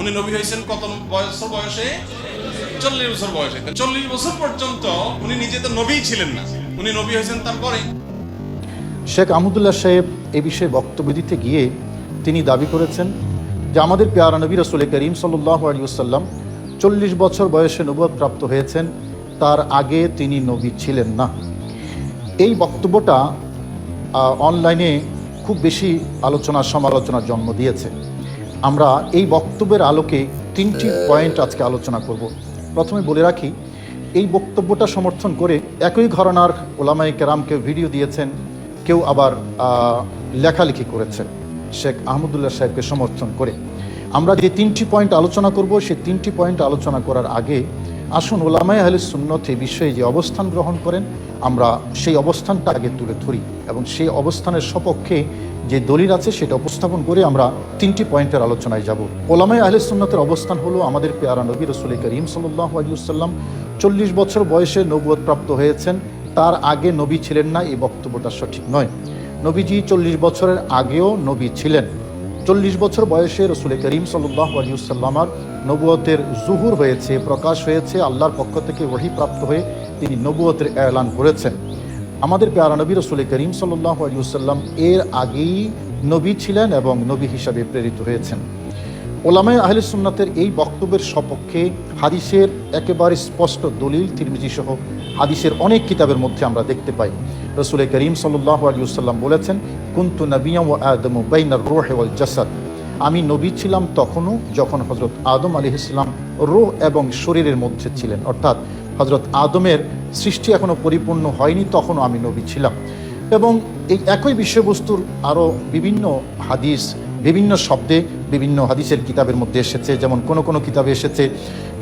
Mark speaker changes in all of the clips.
Speaker 1: উনি নবী হয়েছেন কত বছর বয়সে? চল্লিশ বছর বয়সে। চল্লিশ বছর পর্যন্ত উনি নিজে তো নবী ছিলেন না। উনি নবী হয়েছেন তারপরে?
Speaker 2: শেখ আহমদুল্লাহ সাহেব এ বিষয়ে বক্তব্য দিতে গিয়ে তিনি দাবি করেছেন যে আমাদের পেয়ারা নবী রসুল করিম সাল্লাহ আলিউসাল্লাম চল্লিশ বছর বয়সে নবুয়ত প্রাপ্ত হয়েছেন, তার আগে তিনি নবী ছিলেন না। এই বক্তব্যটা অনলাইনে খুব বেশি আলোচনা সমালোচনার জন্ম দিয়েছে। আমরা এই বক্তব্যের আলোকে তিনটি পয়েন্ট আজকে আলোচনা করব। প্রথমে বলে রাখি, এই বক্তব্যটা সমর্থন করে একই ঘরানার ওলামাই কেরামকে ভিডিও দিয়েছেন, কেউ আবার লেখালেখি করেছেন। শেখ আহমদুল্লাহ সাহেবকে সমর্থন করে। আমরা যে তিনটি পয়েন্ট আলোচনা করব সেই তিনটি পয়েন্ট আলোচনা করার আগে আসুন ওলামাই আহলে সুন্নত এই বিষয়ে যে অবস্থান গ্রহণ করেন আমরা সেই অবস্থানটা আগে তুলে ধরি এবং সেই অবস্থানের সপক্ষে যে দলিল আছে সেটা উপস্থাপন করে আমরা তিনটি পয়েন্টের আলোচনায় যাব। ওলামাই আহলে অবস্থান হলো আমাদের পেয়ারা নবী রসুল করিম সাল্লাহ আলিউসাল্লাম চল্লিশ বছর বয়সে নবুয়ত প্রাপ্ত হয়েছেন। তার আগে নবী ছিলেন না, এই বক্তব্যটা সঠিক নয়। নবীজি চল্লিশ বছরের আগেও নবী ছিলেন। চল্লিশ বছর বয়সে রসুল করিম সাল্লাহ আলিউসাল্লামার নবুয়তের জুহুর হয়েছে, প্রকাশ হয়েছে, আল্লাহর পক্ষ থেকে ওহি প্রাপ্ত হয়ে তিনি নবুয়তের এলান করেছেন। আমাদের পেয়ারা নবী রসুল করিম সাল্লাহ এর আগেই নবী ছিলেন এবং নবী হিসাবে প্রেরিত হয়েছেন। ওলামায় আহলে সুন্নাতের এই বক্তব্যের সপক্ষে হাদিসের একেবারে স্পষ্ট দলিল তিরমিজি সহ হাদিসের অনেক কিতাবের মধ্যে আমরা দেখতে পাই। রসুল করিম সাল্লাহ আলিউসাল্লাম বলেছেন, কুন্তু নবিয়াম ও আদম বাইনার রোহ ওয়াল জাসাদ। আমি নবী ছিলাম তখনও যখন হজরত আদম আলী ইসলাম রোহ এবং শরীরের মধ্যে ছিলেন। অর্থাৎ হজরত আদমের সৃষ্টি এখনও পরিপূর্ণ হয়নি, তখনও আমি নবী ছিলাম। এবং এই একই বিষয়বস্তুর আরও বিভিন্ন হাদিস, বিভিন্ন শব্দে বিভিন্ন হাদিসের কিতাবের মধ্যে এসেছে। যেমন কোন কোন কিতাবে এসেছে,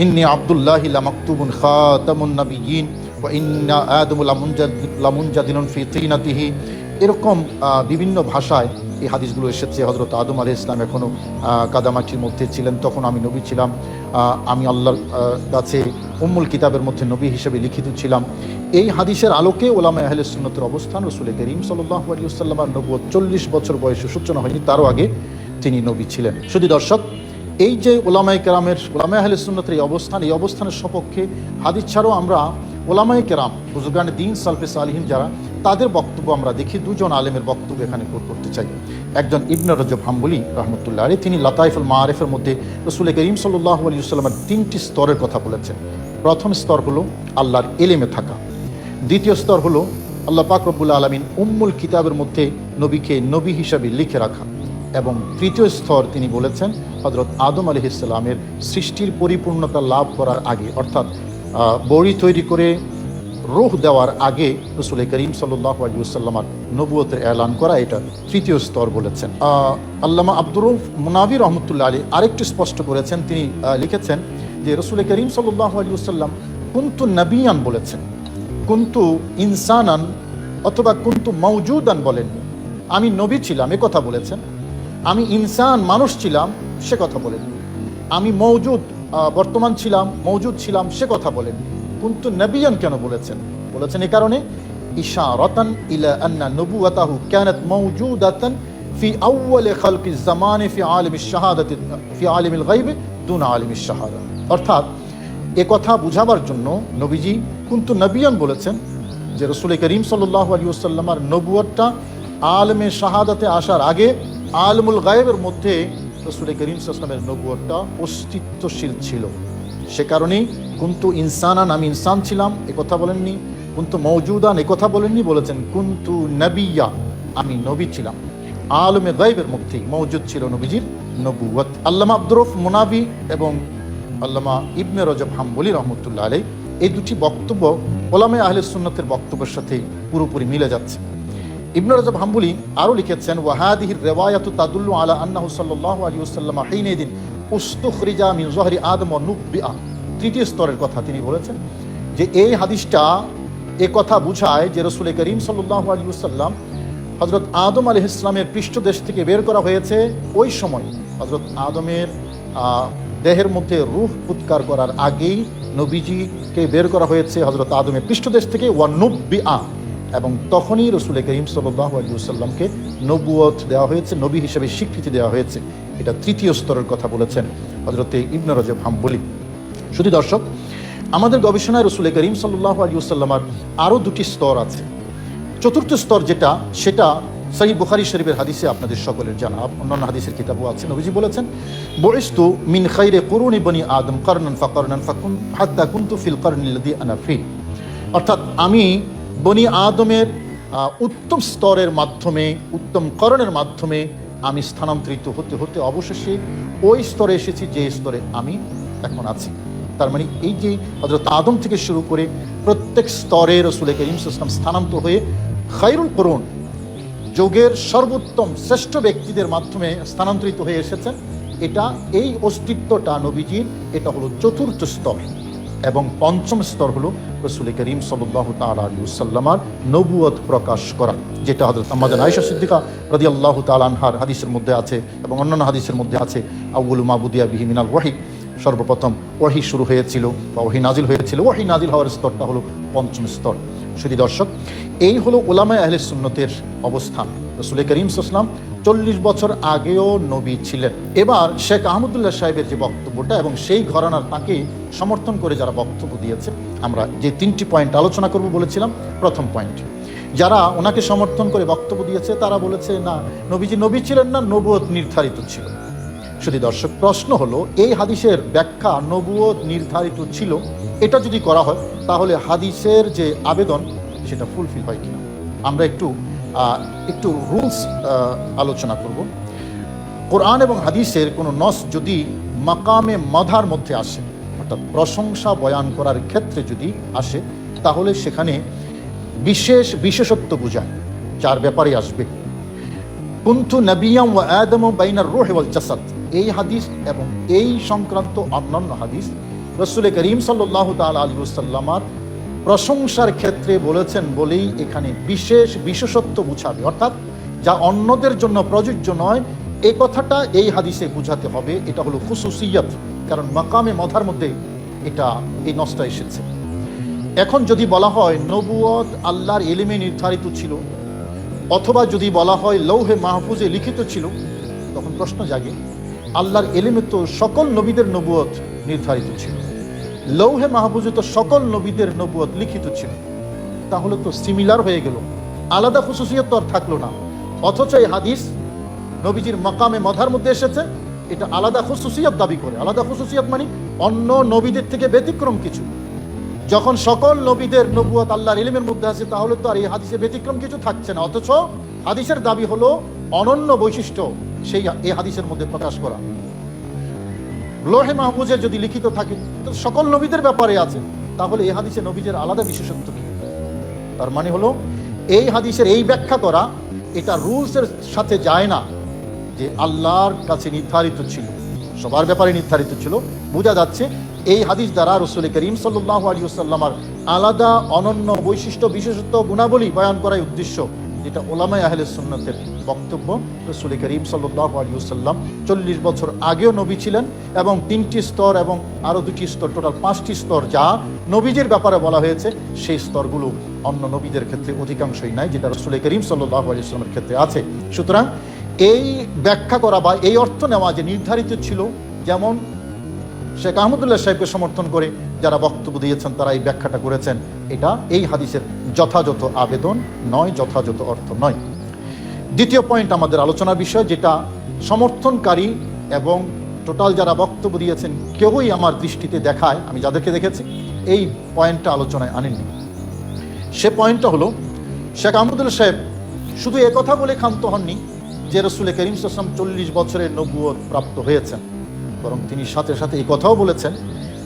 Speaker 2: ইন্নি আবদুল্লাহ মাকতুবুন খাতামুন নাবিয়িন ওয়া ইন্না আদমু লামুনজাদ লামুনজাদিনুন ফি তিনাতিহি এরকম বিভিন্ন ভাষায় এই হাদিসগুলো এসেছে। হজরত আদম আলী ইসলাম এখনও কাদামাটির মধ্যে ছিলেন। তখন আমি নবী ছিলাম। আমি আল্লাহর কাছে উম্মুল কিতাবের মধ্যে নবী হিসেবে লিখিত ছিলাম। এই হাদিসের আলোকে ওলামা আহলে সুন্নতের অবস্থান রসুল করিম সাল্লাহ আলিউসাল্লামার নব্বই চল্লিশ বছর বয়সে সূচনা হয়নি, তারও আগে তিনি নবী ছিলেন। শুধু দর্শক, এই যে ওলামাই কেরামের ওলামাই আহলে সুন্নতের এই অবস্থান, এই অবস্থানের সপক্ষে হাদিস ছাড়াও আমরা ওলামাই কেরাম বুজুগান দিন সালফে সালিহিন যারা তাদের বক্তব্য আমরা দেখি। দুজন আলেমের বক্তব্য এখানে কোট করতে চাই। একজন ইবন রজব হাম্বুলি রহমতুল্লাহ আলী তিনি লতাইফুল মাআরিফের মধ্যে রসুল করিম সাল্লাহ আলী সাল্লামের তিনটি স্তরের কথা বলেছেন। প্রথম স্তর হলো আল্লাহর এলেমে থাকা। দ্বিতীয় স্তর হলো আল্লাহ পাক রব্বুল আলমিন উম্মুল কিতাবের মধ্যে নবীকে নবী হিসাবে লিখে রাখা। এবং তৃতীয় স্তর তিনি বলেছেন হজরত আদম আলি ইসলামের সৃষ্টির পরিপূর্ণতা লাভ করার আগে, অর্থাৎ বড়ি তৈরি করে রোহ দেওয়ার আগে রসুল করিম সাল্লাহ আলিউসাল্লামার নবুয়তের এলান করা এটা তৃতীয় স্তর বলেছেন। আল্লামা আব্দুর মুনাবি রহমতুল্লাহ আলী আরেকটু স্পষ্ট করেছেন। তিনি লিখেছেন যে রসুল করিম সাল্লাহ আলিউসাল্লাম কুন্তু নবিয়ান বলেছেন। কুন্তু ইনসানান অথবা কুন্তু মৌজুদান বলেননি। আমি নবী ছিলাম, এ কথা বলেছেন। আমি ইনসান মানুষ ছিলাম, সে কথা বলেননি। আমি মৌজুদ বর্তমান ছিলাম মৌজুদ ছিলাম, সে কথা বলেননি। কুন্তু নবিয়ান কেন বলেছেন? বলেছেন এ কারণে, ইশারাতান ইলা আন্না নবুওয়াতাহু কানাত মাওজুদাতান ফি আউয়াল খালকি জামানে ফি আলিম শাহাদাতি, ফি আলিমিল গায়ব দুনা আলিমিশ শাহাদা। অর্থাৎ, এ কথা বুঝাবার জন্য নবীজি কিন্তু নবিয়ান বলেছেন যে রসুল করিম সাল্লাহ আলী আসাল্লামার নবুয়টা আলমে শাহাদাতে আসার আগে আলমুল গায়েবের মধ্যে রসুল করিম সাল্লামের নবুয়টা অস্তিত্বশীল ছিল। সে কারণেই কুন্তু ইনসানান আমি ইনসান ছিলাম, এ কথা বলেননি। কুন্তু মৌজুদান এ কথা বলেননি, বলেছেন, কুন্তু নবিয়া আমি নবী ছিলাম। আলমে গাইবের মধ্যেই মৌজুদ ছিল নবীজির নবুয়ত আল্লামা আব্দুরফ মুনাবি এবং আল্লামা ইবনে রজব হাম্বলি রহমতুল্লাহ আলাই এই দুটি বক্তব্য ওলামে আহলে সুন্নতের বক্তব্যের সাথে পুরোপুরি মিলে যাচ্ছে। ইবনে রজব হাম্বলি আরও লিখেছেন ওয়াহাদিহির রেওয়ায়াত তাদুল্লু আলা আন্নাহু সাল্লাল্লাহু আলাইহি ওয়াসাল্লাম হিনাইদিন উস্তুখরিজা মিন জহরি আদম নুব্বিআ তৃতীয় স্তরের কথা তিনি বলেছেন যে এই হাদিসটা এ কথা বুঝায় যে রসুল করিম সাল্লাল্লাহু আলাইহি ওয়াসাল্লাম হজরত আদম আলী ইসলামের পৃষ্ঠদেশ থেকে বের করা হয়েছে ওই সময়। হজরত আদমের দেহের মধ্যে রুহ উৎকার করার আগেই নবীজিকে বের করা হয়েছে হজরত আদমের পৃষ্ঠদেশ থেকে ওয়ানুব্বি আ এবং তখনই রসুল করিম সাল্লাহ আলী সাল্লামকে নবুয়ত দেওয়া হয়েছে, নবী হিসেবে স্বীকৃতি দেওয়া হয়েছে। এটা তৃতীয় স্তরের কথা বলেছেন হজরতে ইবনে রজব হাম্বলি। শুধু দর্শক, আমাদের গবেষণায় রসুল করিম সাল্লাহ আলিউসাল্লামার আরও দুটি স্তর আছে। চতুর্থ স্তর যেটা, সেটা সহি বুখারি শরীফের হাদিসে আপনাদের সকলের জানা। অন্যান্য হাদিসের কিতাবও আছে, নবীজি বলেছেন বয়স্তু মিন খাইরে করুনি বনি আদম করনান ফাকরনান ফাকুন হাত্তা কুন্তু ফিল করনিল্লাদি আনাফি অর্থাৎ আমি বনি আদমের উত্তম স্তরের মাধ্যমে, উত্তম করণের মাধ্যমে আমি স্থানান্তরিত হতে হতে অবশেষে ওই স্তরে এসেছি যে স্তরে আমি এখন আছি। তার মানে এই যে হজরত আদম থেকে শুরু করে প্রত্যেক স্তরে রসুল করিম ইসলাম স্থানান্তর হয়ে খাইরুল করুন যোগের সর্বোত্তম শ্রেষ্ঠ ব্যক্তিদের মাধ্যমে স্থানান্তরিত হয়ে এসেছেন, এটা এই অস্তিত্বটা নবীজির, এটা হলো চতুর্থ স্তর। এবং পঞ্চম স্তর হলো রসুল করিম সাল্লাহ তালাসাল্লামার নবুয়ত প্রকাশ করা, যেটা হজরত আমাদের আয়সা সিদ্দিকা রদি আল্লাহ তালানহার হাদিসের মধ্যে আছে এবং অন্যান্য হাদিসের মধ্যে আছে আউল মাবুদিয়া বিহি মিনাল ওয়াহি, সর্বপ্রথম ওয়াহি শুরু হয়েছিল বা ওহি নাজিল হয়েছিল, ওয়াহি নাজিল হওয়ার স্তরটা হলো পঞ্চম স্তর। শুধু দর্শক, এই হলো ওলামায় আহলে সুন্নতের অবস্থান। রসুল করিম সাল্লাম চল্লিশ বছর আগেও নবী ছিলেন। এবার শেখ আহমদুল্লাহ সাহেবের যে বক্তব্যটা এবং সেই ঘরানার তাকে সমর্থন করে যারা বক্তব্য দিয়েছে, আমরা যে তিনটি পয়েন্ট আলোচনা করব বলেছিলাম, প্রথম পয়েন্ট। যারা ওনাকে সমর্থন করে বক্তব্য দিয়েছে, তারা বলেছে, না, নবীজি নবী ছিলেন না, নবুয়ত নির্ধারিত ছিল। শুধু দর্শক, প্রশ্ন হলো, এই হাদিসের ব্যাখ্যা নবুয়ত নির্ধারিত ছিল? এটা যদি করা হয়, তাহলে হাদিসের যে আবেদন, সেটা ফুলফিল হয় কিনা? আমরা একটু একটু রুলস আলোচনা করব। কোরআন এবং হাদিসের কোনো নস যদি মাকামে মধার মধ্যে আসে, অর্থাৎ প্রশংসা বয়ান করার ক্ষেত্রে যদি আসে, তাহলে সেখানে বিশেষ বিশেষত্ব বোঝায়, যার ব্যাপারে আসবে। কুন্তু নবিয়াম ও আদম বাইনার রোহ ওয়াল জাসাদ। এই হাদিস এবং এই সংক্রান্ত অন্যান্য হাদিস রসুল করিম সাল্লাহ তাল আলী সাল্লামার প্রশংসার ক্ষেত্রে বলেছেন বলেই এখানে বিশেষ বিশেষত্ব বুঝাবে অর্থাৎ যা অন্যদের জন্য প্রযোজ্য নয় এই কথাটা এই হাদিসে বুঝাতে হবে। এটা হলো খুসুসিয়ত, কারণ মাকামে মধার মধ্যে এটা এই নষ্টা এসেছে। এখন যদি বলা হয় নবুয়ত আল্লাহর এলিমে নির্ধারিত ছিল, অথবা যদি বলা হয় লৌহে মাহফুজে লিখিত ছিল, তখন প্রশ্ন জাগে, আল্লাহর এলিমে তো সকল নবীদের নবুয়ত নির্ধারিত ছিল। লৌহে মাহফুজে তো সকল নবীদের নবুয়ত লিখিত ছিল। তাহলে তো সিমিলার হয়ে গেল। আলাদা খুশুসিয়ত তো আর থাকল না। অথচ এই হাদিস নবীজির মকামে মধার মধ্যে এসেছে। এটা আলাদা খুশুসিয়ত দাবি করে। আলাদা খুশুসিয়ত মানে অন্য নবীদের থেকে ব্যতিক্রম কিছু। যখন সকল নবীদের নবুয়ত আল্লাহর ইলমের মধ্যে আছে, তাহলে তো আর এই হাদিসে ব্যতিক্রম কিছু থাকছে না। অথচ হাদিসের দাবি হলো অনন্য বৈশিষ্ট্য সেই এই হাদিসের মধ্যে প্রকাশ করা। লোহে মাহফুজে যদি লিখিত থাকে, তো সকল নবীদের ব্যাপারে আছে। তাহলে এই হাদিসে নবীদের আলাদা বিশেষত্ব কি? তার মানে হলো, এই হাদিসের এই ব্যাখ্যা করা, এটা রুলসের সাথে যায় না যে আল্লাহর কাছে নির্ধারিত ছিল। সবার ব্যাপারে নির্ধারিত ছিল। বোঝা যাচ্ছে, এই হাদিস দ্বারা রসুল করিম সাল্লাহ আলী আলাদা অনন্য বৈশিষ্ট্য, বিশেষত্ব, গুণাবলী বয়ান করাই উদ্দেশ্য। যেটা ওলামাই আহলে সুন্নতের বক্তব্য, রসুল করিম সাল্লাহ আলী সাল্লাম চল্লিশ বছর আগেও নবী ছিলেন এবং তিনটি স্তর এবং আরও দুটি স্তর, টোটাল পাঁচটি স্তর যা নবীজের ব্যাপারে বলা হয়েছে, সেই স্তরগুলো অন্য নবীদের ক্ষেত্রে অধিকাংশই নাই, যেটা রসুল করিম সাল্লাহ আলী সাল্লামের ক্ষেত্রে আছে। সুতরাং এই ব্যাখ্যা করা বা এই অর্থ নেওয়া যে নির্ধারিত ছিল, যেমন শেখ আহমদুল্লাহ সাহেবকে সমর্থন করে যারা বক্তব্য দিয়েছেন, তারা এই ব্যাখ্যাটা করেছেন। এটা এই হাদিসের যথাযথ আবেদন নয়, যথাযথ অর্থ নয়। দ্বিতীয় পয়েন্ট আমাদের আলোচনার বিষয়, যেটা সমর্থনকারী এবং টোটাল যারা বক্তব্য দিয়েছেন, কেউই আমার দৃষ্টিতে দেখায়, আমি যাদেরকে দেখেছি, এই পয়েন্টটা আলোচনায় আনেননি। সে পয়েন্টটা হলো, শেখ আহমদুল্লাহ সাহেব শুধু একথা বলে ক্ষান্ত হননি যে রসুল করিম সাসলাম চল্লিশ বছরের নবুয়ত প্রাপ্ত হয়েছেন। বরং তিনি সাথে সাথে এই কথাও বলেছেন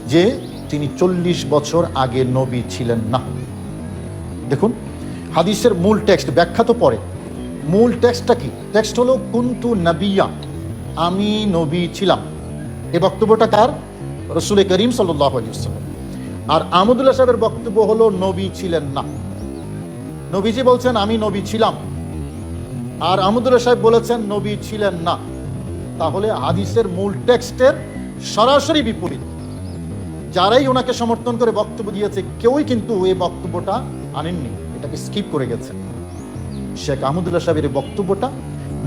Speaker 2: যে তিনি চল্লিশ বছর আগে নবী ছিলেন না। দেখুন, হাদিসের মূল টেক্সট, ব্যাখ্যা তো পরে। মূল টেক্সটটা কি? টেক্সট হলো, কুন্তু নবিয়া আমি নবী ছিলাম। এ বক্তব্যটা কার? রসুল করিম আলিয়াল্লাম আর আহমদুল্লাহ সাহেবের বক্তব্য হলো, নবী ছিলেন না নবীজি বলছেন, আমি নবী ছিলাম আর আহমদুল্লাহ সাহেব বলেছেন, নবী ছিলেন না তাহলে হাদিসের মূল টেক্সটের সরাসরি বিপরীত। যারাই ওনাকে সমর্থন করে বক্তব্য দিয়েছে, কেউই কিন্তু এই বক্তব্যটা আনেননি। এটাকে স্কিপ করে গেছেন। শেখ আহমদুল্লাহ সাহেবের বক্তব্যটা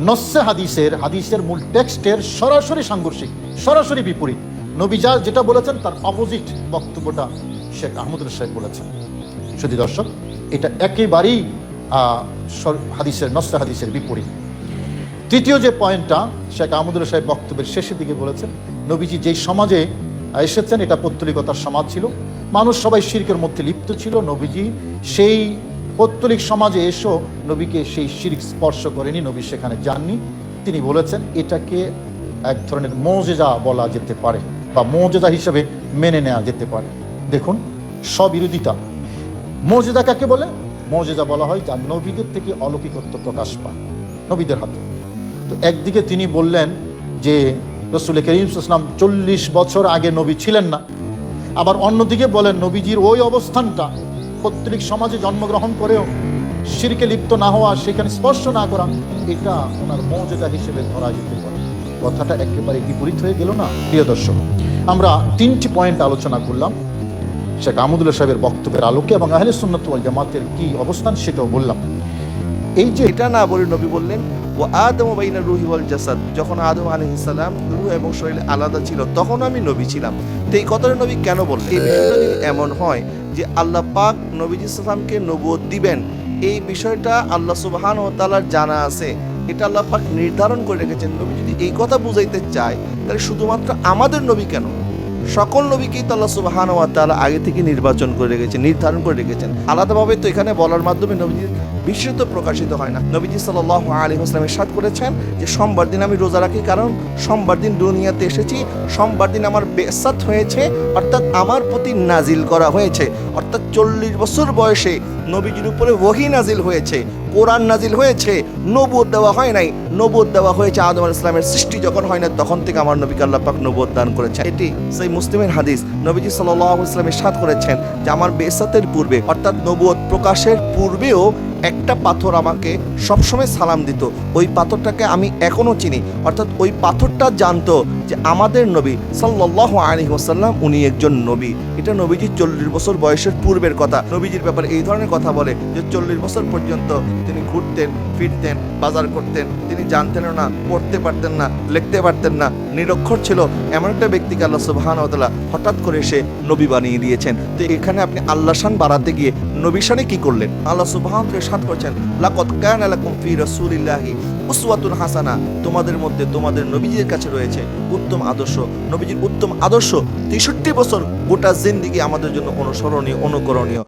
Speaker 2: নস্যে হাদিসের হাদিসের মূল টেক্সটের সরাসরি সাংঘর্ষিক, সরাসরি বিপরীত। নবী যা যেটা বলেছেন, তার অপোজিট বক্তব্যটা শেখ আহমদুল সাহেব বলেছেন। শুধু দর্শক, এটা একেবারেই হাদিসের নস্যে হাদিসের বিপরীত। তৃতীয় যে পয়েন্টটা, শেখ আহমদুল সাহেব বক্তব্যের শেষের দিকে বলেছেন, নবীজি যেই সমাজে এসেছেন, এটা পৌত্তলিকতার সমাজ ছিল। মানুষ সবাই শিরকের মধ্যে লিপ্ত ছিল, নবীজি সেই পৌত্তলিক সমাজে এসো, নবীকে সেই শিরিক স্পর্শ করেনি, নবী সেখানে যাননি। তিনি বলেছেন, এটাকে এক ধরনের মৌজেজা বলা যেতে পারে বা মৌজেদা হিসেবে মেনে নেওয়া যেতে পারে। দেখুন, স্ববিরোধিতা। মর্যাদা কাকে বলে? মর্যাদা বলা হয় যা নবীদের থেকে অলৌকিকত্ব প্রকাশ পায়, নবীদের হাতে। তো একদিকে তিনি বললেন যে রসুল করিম ইসলাম চল্লিশ বছর আগে নবী ছিলেন না। আবার অন্যদিকে বলেন, নবীজির ওই অবস্থানটা পত্রিক সমাজে জন্মগ্রহণ করেও শিরকে লিপ্ত না হওয়া, সেখানে স্পর্শ না করা, এটা ওনার মর্যাদা হিসেবে ধরা যেতে পারে। কথাটা একেবারে বিপরীত হয়ে গেল না, প্রিয় দর্শক? আমরা তিনটি পয়েন্ট আলোচনা করলাম। শেখ আহমদুল্লাহ সাহেবের বক্তব্যের আলোকে এবং আহলে সুন্নত জামাতের কি অবস্থান সেটাও বললাম। এই যে
Speaker 3: এটা না বলে নবী বললেন ও আদম বাইনা রুহি ওয়াল জাসাদ, যখন আদম সালাম রুহ এবং শরীর আলাদা ছিল, তখন আমি নবী ছিলাম। তো এই কথাটা নবী কেন বললেন? এই বিষয়টা এমন হয় যে আল্লাহ পাক নবীজি সাল্লামকে নবুয়ত দিবেন, এই বিষয়টা আল্লাহ সুবহান ও তাআলার জানা আছে। এটা আল্লাহ পাক নির্ধারণ করে রেখেছেন। নবী যদি এই কথা বুঝাইতে চায়, তাহলে শুধুমাত্র আমাদের নবী কেন? সকল নবীকেই তো আল্লাহ সুবহান ওয়া তাআলা আগে থেকে নির্বাচন করে রেখেছেন, নির্ধারণ করে রেখেছেন। আলাদাভাবে তো এখানে বলার মাধ্যমে নবীজির বিশ্বত প্রকাশিত হয় না। নবীজি সাল্লাল্লাহু আলাইহি ওয়াসাল্লাম ইরশাদ করেছেন যে, সোমবার দিন আমি রোজা রাখি কারণ সোমবার দিন দুনিয়াতে এসেছি, সোমবার দিন আমার বেসাত হয়েছে, অর্থাৎ আমার প্রতি নাজিল করা হয়েছে। অর্থাৎ চল্লিশ বছর বয়সে নবীজির উপরে ওহি নাজিল হয়েছে, কোরআন নাজিল হয়েছে নবুদ দেওয়া হয় নাই। নবুদ দেওয়া হয়েছে আদম আলাইহিস ইসলামের সৃষ্টি যখন হয় না, তখন থেকে আমার নবীকে আল্লাহ পাক নবুদ দান করেছেন। এটি সেই মুসলিমের হাদিস। নবীজি সাল্লাল্লাহু ইসলামের সাত করেছেন যে, আমার বেসাতের পূর্বে, অর্থাৎ নবুয়ত প্রকাশের পূর্বেও একটা পাথর আমাকে সবসময় সালাম দিত। ওই পাথরটাকে আমি এখনও চিনি। অর্থাৎ ওই পাথরটা জানতো যে আমাদের নবী সাল্লাল্লাহু আলাইহি ওয়াসাল্লাম উনি একজন নবী। এটা নবীজির চল্লিশ বছর বয়সের পূর্বের কথা। নবীজির ব্যাপারে এই ধরনের কথা বলে যে চল্লিশ বছর পর্যন্ত তিনি ঘুরতেন, ফিরতেন, বাজার করতেন, তিনি জানতেন না, পড়তে পারতেন না, লিখতে পারতেন না। নিরক্ষর ছিল এমন একটা ব্যক্তিকে আল্লাহ সুবহান হঠাৎ করে সে নবী বানিয়ে দিয়েছেন। তো এখানে আপনি আল্লাহ শান বাড়াতে গিয়ে নবী শানে কি করলেন? আল্লাহ সুবহানকে সাত করছেন, লাকাদ কানা লাকুম ফি রাসূলিল্লাহি উসওয়াতুন হাসানা। তোমাদের মধ্যে তোমাদের নবীজির কাছে রয়েছে উত্তম আদর্শ। নবীজির উত্তম আদর্শ তেষট্টি বছর গোটা জিন্দিগি আমাদের জন্য অনুসরণীয়, অনুকরণীয়।